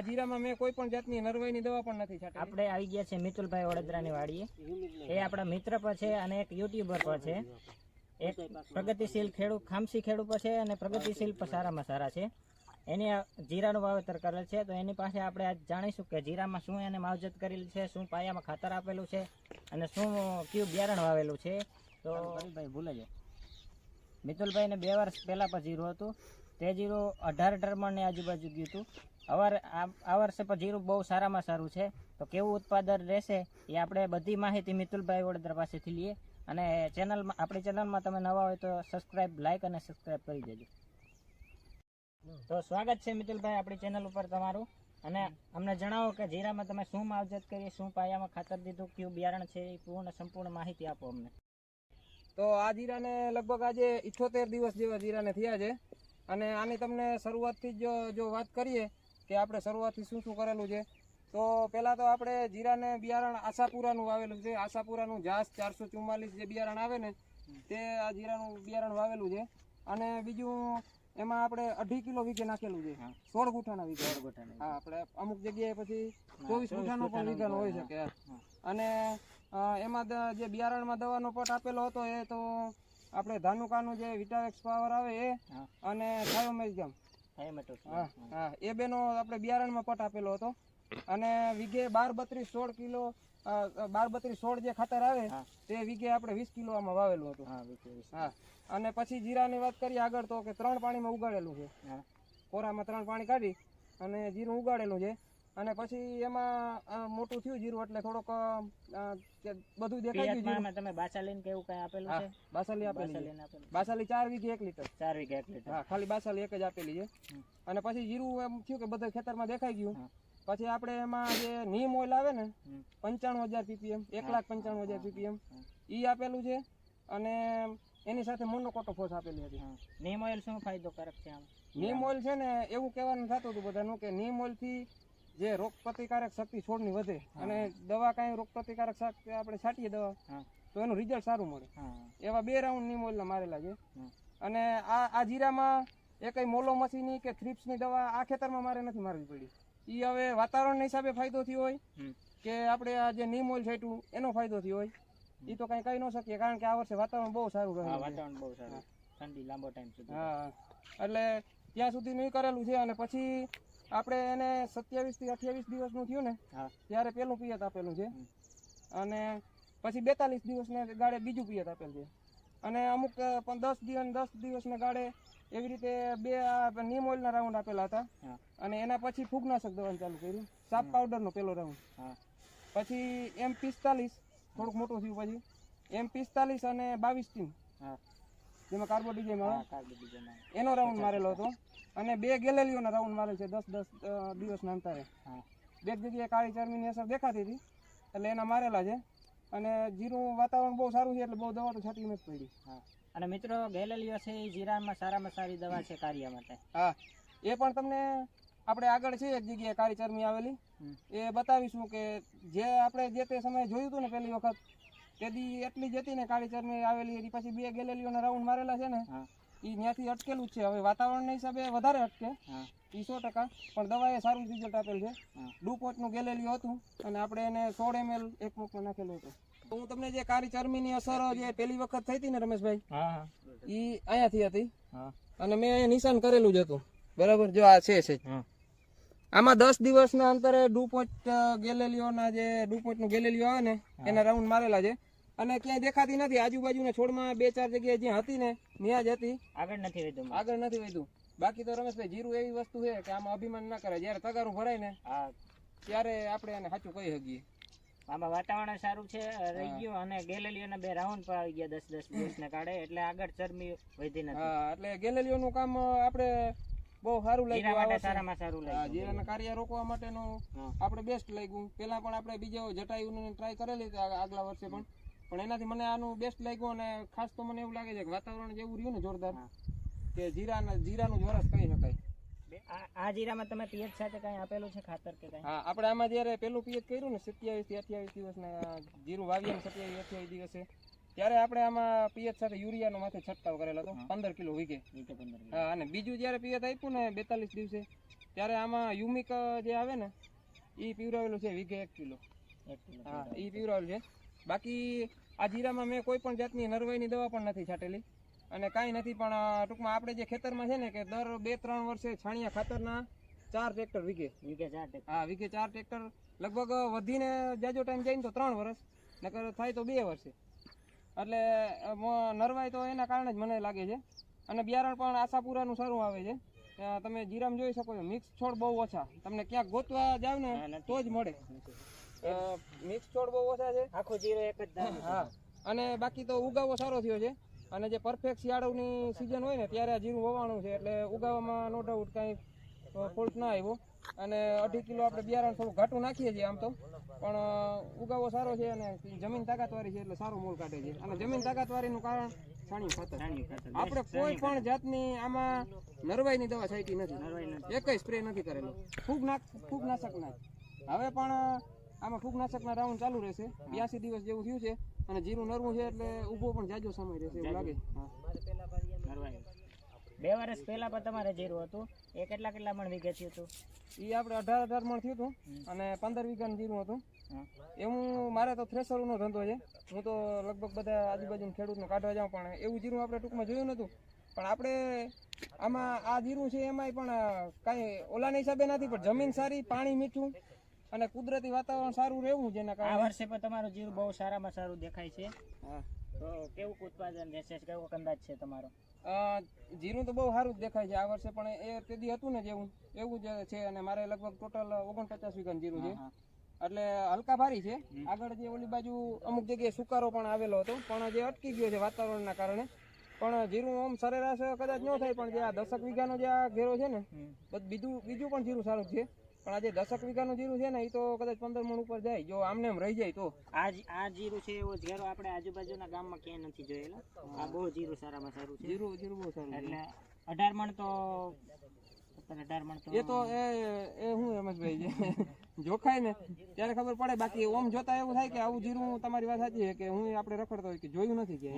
આ જીરામાં મેં કોઈ પણ જાતની નરવાઈની દવા પણ નથી છાંટી આપણે આવી ગયા છે મિતુલભાઈ વડોદરાની વાડીએ. એ આપણા મિત્ર પર છે અને એક યુટ્યુબર પર છે. એક પ્રગતિશીલ ખેડૂત ખામસી ખેડૂત છે અને પ્રગતિશીલ પણ સારામાં સારા છે. એની આ જીરાનું વાવેતર કરેલ છે. તો એની પાસે આપણે આજ જાણીશું કે જીરામાં શું એને માવજત કરેલ છે શું પાયામાં ખાતર આપેલું છે અને શું કયું બિયારણ વાવેલું છે. તો ભાઈ ભૂલે જાય મિતુલભાઈને બે વર્ષ પહેલાં પણ જીરું હતું. તે જીરો અઢાર ટર્મણની આજુબાજુ ગયું હતું. આ વર્ષે પણ જીરું બહુ સારામાં સારું છે. તો કેવું ઉત્પાદન રહેશે એ આપણે બધી માહિતી મિતુલભાઈ વડોદરા પાસેથી લઈએ. અને ચેનલમાં આપણી ચેનલમાં તમે નવા હોય તો સબસ્ક્રાઈબ લાઇક અને સબસ્ક્રાઈબ કરી દેજો. તો સ્વાગત છે મિતુલભાઈ આપણી ચેનલ ઉપર તમારું. અને અમને જણાવો કે જીરામાં તમે શું માવજત કરી શું પાયામાં ખાતર દીધું, કયું બિયારણ છે, એ પૂર્ણ સંપૂર્ણ માહિતી આપો અમને. તો આ જીરાને લગભગ આજે ઇઠોતેર દિવસ જેવા જીરાને થયા છે. અને આની તમને શરૂઆતથી જ જો વાત કરીએ કે આપણે શરૂઆતથી શું શું કરેલું છે તો પહેલાં તો આપણે જીરાને બિયારણ આશાપુરાનું વાવેલું છે. આશાપુરાનું જાસ ચારસો ચુમ્માલીસ જે બિયારણ આવે ને તે આ જીરાનું બિયારણ વાવેલું છે. અને બીજું એમાં આપણે અઢી કિલો વીઘે નાખેલું છે. સોળ ગુઠાના વીઘે. હા આપણે અમુક જગ્યાએ પછી ચોવીસ ગુઠાનું પણ વીઘન હોઈ શકે. અને એમાં જે બિયારણમાં દવાનો પટ આપેલો હતો એ તો આપણે ધાનુકાનું જે વિટાવેક્સ પાવર આવે એ અને થાયોમેજમ થાઇમેટોસ. હા હા. એ બેનો આપણે બિયારણમાં પટ આપેલો હતો. અને વીઘે બાર બત્રીસ સોળ કિલો બાર બત્રીસ સોળ જે ખાતર આવે તે વીઘે આપણે વીસ કિલો આમાં વાવેલું હતું. હા અને પછી જીરાની વાત કરીએ આગળ તો કે ત્રણ પાણીમાં ઉગાડેલું છે. કોરામાં ત્રણ પાણી કાઢી અને જીરું ઉગાડેલું છે. અને પછી એમાં મોટું થયું જીરું એટલે થોડોક બધું દેખાઈ ગયું જીરું. તમે બાસાલીન કે એવું કઈ આપેલું છે? બાસાલી આપેલી છે. બાસાલી ચાર વીઘે એક લીટર. ચાર વીઘા એક લીટર. હા ખાલી બાસાલી એક જ આપેલી છે. અને પછી જીરું એમ થયું કે બધા ખેતરમાં દેખાઈ ગયું. પછી આપણે એમાં જે નીમ ઓઇલ આવે ને. પંચાણું હજાર પીપીએમ એક લાખ પંચાણું હજાર પીપીએમ. ઈ આપેલું છે. અને એની સાથે મોનોકોટો ફોસ આપેલી હતી. નીમ ઓઇલ શું ફાયદોકારક છે આમ? નીમ ઓઇલ છે ને એવું કહેવાનું થતું હતું બધાનું કે નીમ ઓઇલથી જે રોગ પ્રતિકારક શક્તિ છોડની વધે અને દવા કાંઈ રોગ પ્રતિકારક શક્તિ આપણે છાંટીએ દવા તો એનું રિઝલ્ટ સારું મળે. એવા બે રાઉન્ડ નીમ ઓઇલના મારેલા છે. અને આ આ જીરામાં એ કઈ મોલો મસીની કે થ્રિપ્સની દવા આ ખેતરમાં મારે નથી મારવી પડી. એ હવે વાતાવરણના હિસાબે ફાયદો થયો હોય કે આપણે આ જે નીમ ઓઇલ છાંટ્યું એનો ફાયદો થયો હોય. એ તો કઈ કહી ન શકીએ કારણ કે આ વર્ષે વાતાવરણ બહુ સારું રહે રહ્યું વાતાવરણ બહુ સારું. ઠંડી લાંબો ટાઈમ સુધી. હા. એટલે ત્યાં સુધી નહીં કરેલું છે અને પછી આપણે એને સત્યાવીસથી અઠ્યાવીસ દિવસનું થયું ને ત્યારે પેલું પિયત આપેલું છે. અને પછી બેતાલીસ દિવસને ગાળે બીજું પિયત આપેલું છે. અને અમુક પણ દસ દિવસ દસ દિવસને ગાળે એવી રીતે બે આ ઓઇલ ના રાઉન્ડ આપેલા હતા. અને એના પછી ફૂગનાશક દવાનું ચાલુ કર્યું. સાપ પાવડરનો પેલો રાઉન્ડ. પછી એમ પિસ્તાલીસ થોડુંક મોટું થયું પછી એમ પિસ્તાલીસ અને બાવીસ ટીમ. જેમાં કાર્બોડીજેમ આવે હા એનો રાઉન્ડ મારેલો હતો. અને બે ગેલેલીઓના રાઉન્ડ મારેલ છે દસ દસ દિવસના અંતરે. હા. બે જગ્યાએ કાળી ચરમીની અસર દેખાતી હતી એટલે એના મારેલા છે. અને જીરું વાતાવરણ બહુ સારું છે એટલે બહુ દવા તો છાતી નથી પડી. હા. અને મિત્રો ગેલેલીઓ છે એ જીરામાં સારામાં સારી દવા છે કાર્ય માટે. હા. એ પણ તમને આપણે આગળ છે એક જગ્યાએ કાળી ચરમી આવેલી. એ બતાવીશું કે જે આપણે જે તે સમયે જોયું હતું ને પહેલી વખત તેથી એટલી જ હતી ને કાળી ચરમી આવેલી એની પછી બે ગેલેલીઓના રાઉન્ડ મારેલા છે ને હા. એ ત્યાંથી અટકેલું જ છે. હવે વાતાવરણના હિસાબે વધારે અટકે. હા. ઈ સો ટકા. પણ દવાએ સારું રિઝલ્ટ આપેલ છે. ડુપોચનું ગેલેલિયો હતું અને આપણે એને સોળ એમએલ એક મુખમાં નાખેલું હતું. હું તમને જે કાળી ચરમીની અસર જે પેલી વખત થઈ હતી ને રમેશભાઈ એ અહીંયાથી હતી. અને મેં અહીંયા નિશાન કરેલું જ હતું. બરાબર? જો આ છે છે. આમાં દસ દિવસના અંતરે ડુપોચ ગેલેલીઓના જે ડુપોચનું ગેલેલીઓ આવે ને એના રાઉન્ડ મારેલા છે. અને ક્યાંય દેખાતી નથી. આજુબાજુના છોડમાં બે ચાર જગ્યાએ જ્યાં હતી ને ત્યાં જ હતી. આગળ નથી વધ્યું આગળ નથી વધ્યું. બાકી તો રમેશભાઈ જીરું એવી વસ્તુ છે કે આમાં અભિમાન ના કરે. જયારે તગારું ભરાય ને ત્યારે આપણે એને સાચું કહી શકીએ. આમાં વાતાવરણ સારું છે રહી ગયું અને ગેલેલિયોના બે રાઉન્ડ પર આવી ગયા દસ દસ દિવસ ને કાઢે એટલે આગળ ચરમી વધી નથી. હા એટલે ગેલેલિયોનું કામ અ, આપણે બહુ સારું લાગ્યું માટે સારામાં સારું લાગ્યું. જીરાના કાર્ય રોકવા માટેનું. આપણે બેસ્ટ લાગ્યું. પેલા પણ આપણે બીજો જટાયુની ટ્રાય કરેલી આગલા વર્ષે પણ. પણ એનાથી મને આનું બેસ્ટ લાગ્યું અને ખાસ તો મને એવું લાગે છે કે વાતાવરણ જેવું રહ્યું ને જોરદાર કે જીરા જીરાનું વરસ કહી શકાય. આ આ જીરામાં તમે પીએચ સાથે કઈ આપેલું છે ખાતર કે કઈ? હા આપણે આમાં જ્યારે પેલું પિયત કર્યું ને સત્યાવીસથી અઠ્યાવીસ દિવસના જીરું વાવીએ ને સત્યાવીસ અઠ્યાવીસ દિવસે ત્યારે આપણે આમાં પિયત સાથે યુરિયાનો માથે છંટકાવ કરેલો હતો. પંદર કિલો વીઘે. હા અને બીજું જ્યારે પિયત આપ્યું ને બેતાલીસ દિવસે ત્યારે આમાં યુમિક જે આવે ને એ પીવરાવેલું છે વીઘે એક કિલો. હા એ પીવરાવેલું છે. બાકી આ જીરામાં મેં કોઈ પણ જાતની નરવાઈની દવા પણ નથી છાંટેલી. અને કાંઈ નથી પણ ટૂંકમાં આપણે જે ખેતરમાં છે ને કે દર બે ત્રણ વર્ષે છાણિયા ખાતરના ચાર ટ્રેક્ટર વીઘે વીઘે ચાર હા વીઘે ચાર ટ્રેક્ટર. લગભગ વધીને જાજો ટાઈમ જાય ને તો ત્રણ વર્ષ નકર થાય તો બે વર્ષે. એટલે નરવાઈ તો એના કારણે જ મને લાગે છે. અને બિયારણ પણ આશાપુરાનું સારું આવે છે. તમે જીરામ જોઈ શકો છો. મિક્સ છોડ બહુ ઓછા. તમને ક્યાંક ગોતવા જાવ ને તો જ મળે. મિક્સ છોડ બહુ ઓછા છે. આખો જીરો એક જ હા. અને બાકી તો ઉગાવો સારો થયો છે. અને જે પરફેક્ટ શિયાળોની સિઝન હોય ને ત્યારે આ જીરું વવાણું છે. એટલે ઉગાવામાં નો ડાઉટ કાંઈ ફોલ્ટ ના આવ્યો. અને અઢી કિલો આપણે બિયારણ થોડું ઘાટું નાખીએ છીએ આમ તો. પણ ઉગાવો સારો છે અને જમીન તાકાતવાળી છે એટલે સારું મૂળ કાઢે છે. અને જમીન તાકાતવારીનું કારણ છાણિયું ખાતર. આપણે કોઈ પણ જાતની આમાં નરવાઈની દવા છાંટી નથી. એક નથી. એકય સ્પ્રે નથી કરેલો. ફૂગ નાખ ફૂગ નાશક નાખ હવે પણ આમાં ફૂગનાશકના રાઉન્ડ ચાલુ રહેશે. બ્યાસી દિવસ જેવું થયું છે અને જીરું નરવું છે એટલે ઊભો પણ જાજો સમય રહેશે એવું લાગે. બે વર્ષ પહેલા પણ તમારે જીરું હતું. એ કેટલા કેટલા મણ વીઘે થયું હતું? એ આપણે અઢાર અઢાર મણ થયું હતું અને પંદર વીઘાનું જીરું હતું. એવું મારે તો થ્રેસરનો ધંધો છે. હું તો લગભગ બધા આજુબાજુના ખેડૂતને કાઢવા જાઉં પણ એવું જીરું આપણે ટૂંકમાં જોયું નહોતું. પણ આપણે આમાં આ જીરું છે એમાંય પણ કાંઈ ઓલાના હિસાબે નથી પણ જમીન સારી પાણી મીઠું અને કુદરતી વાતાવરણ સારું રહેવું જેના આ વર્ષે પણ તમારું જીરું બહુ સારામાં સારું દેખાય છે. તો કેવું ઉત્પાદન રહેશે? કેવો અંદાજ છે તમારો? જીરું તો બહુ સારું જ દેખાય છે. આ વર્ષે પણ એ તેદી હતું ને જેવું એવું જ છે અને મારે લગભગ ટોટલ ઓગણપચાસ વીઘા જીરું છે. એટલે હલકા ભારી છે. આગળ જે ઓલી બાજુ અમુક જગ્યાએ સુકારો પણ આવેલો હતો પણ જે અટકી ગયો છે વાતાવરણના કારણે. પણ જીરું આમ સરેરાશ કદાચ ન થાય પણ જે આ દસક વીઘાનો જે આ ઘેરો છે ને. બીજું બીજું પણ જીરું સારું છે. પણ આજે જે દસક વીઘાનું જીરું છે ને એ તો કદાચ પંદર મણ ઉપર જાય. જો આમને એમ રહી જાય તો. આ આ જીરું છે એવો ઘેરો આપણે આજુબાજુના ગામમાં ક્યાંય નથી જોયેલા. આ બહુ જીરું સારામાં સારું છે. જીરું જીરું બહુ સારું એટલે અઢાર મણ તો અઢાર મણ તો એ તો એ એ હું રમેશભાઈ જોખાય ને ત્યારે ખબર પડે. બાકી ઓમ જોતા એવું થાય કે આવું જીરું તમારી વાત સાચી છે કે હું આપણે રખડતો હોય કે જોયું નથી કે